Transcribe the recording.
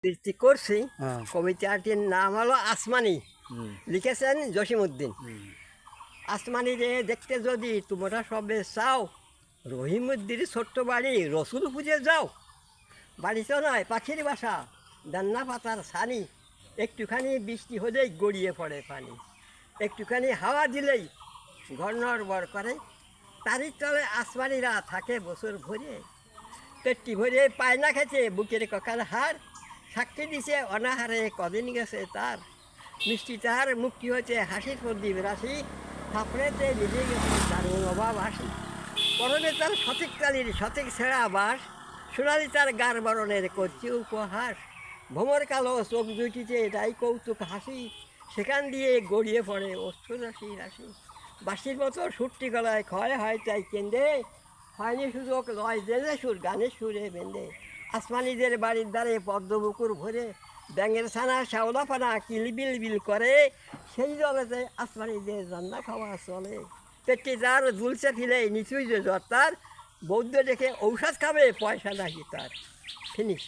আবৃত্তি করছি। হ্যাঁ। কবিতাটির নাম হলো আসমানি। লিখেছেন জসিমউদ্দিন। হুম। আসমানি রে দেখতে যদি তোমরা সবে চাও রহিমুদ্দির ছোট্ট বাড়ি রসুল পুজে যাও। বাড়িতে নয় পাখির বাসা দান্না পাতার ছানি। একটুখানি বৃষ্টি হলেই গড়িয়ে পড়ে পানি। একটুখানি হাওয়া দিলেই ঘর নড়বড় করে। তারই তলে আসমানিরা থাকে বছর ভরে। পেটটি ভরে পায় না খেতে বুকের ককাল হার সাক্ষী দিছে, অনাহারে কদিন গেছে তার। মিষ্টি তার মুক্তি হচ্ছে হাসির প্রদীপ রাশি। থাপড়েতে নিজে গেছে তার অভাব হাসি। পরনে তার সঠিক কালির সঠিক ছেঁড়া বাস সোনালি তার গার বরণের করছে উপহাস। ভ্রমর কালো চোখ দুটিতে এটাই কৌতুক হাসি। সেখান দিয়ে গড়িয়ে পড়ে অশ্রু রাশি বাসির মতো সুরটি গলায় ক্ষয় হয় তাই কেন্দ্রে হয়নি সুযোগ লয় জেলে সুর গানের সুরে বেঁধে। আসমানিদের বাড়ির দ্বারে পদ্মবুকুর ভরে ব্যাঙের ছানা, শ্যাওলা পানা কিলবিল বিল করে, সেই জলেতে আসমানিদের রান্না খাওয়া চলে। পেটটি তার দুলছে ফিলে, নিচুই যে জ্বর তার, বৌদ্ধ দেখে ঔষধ খাবে, পয়সা নাকি তার। ফিনিশ।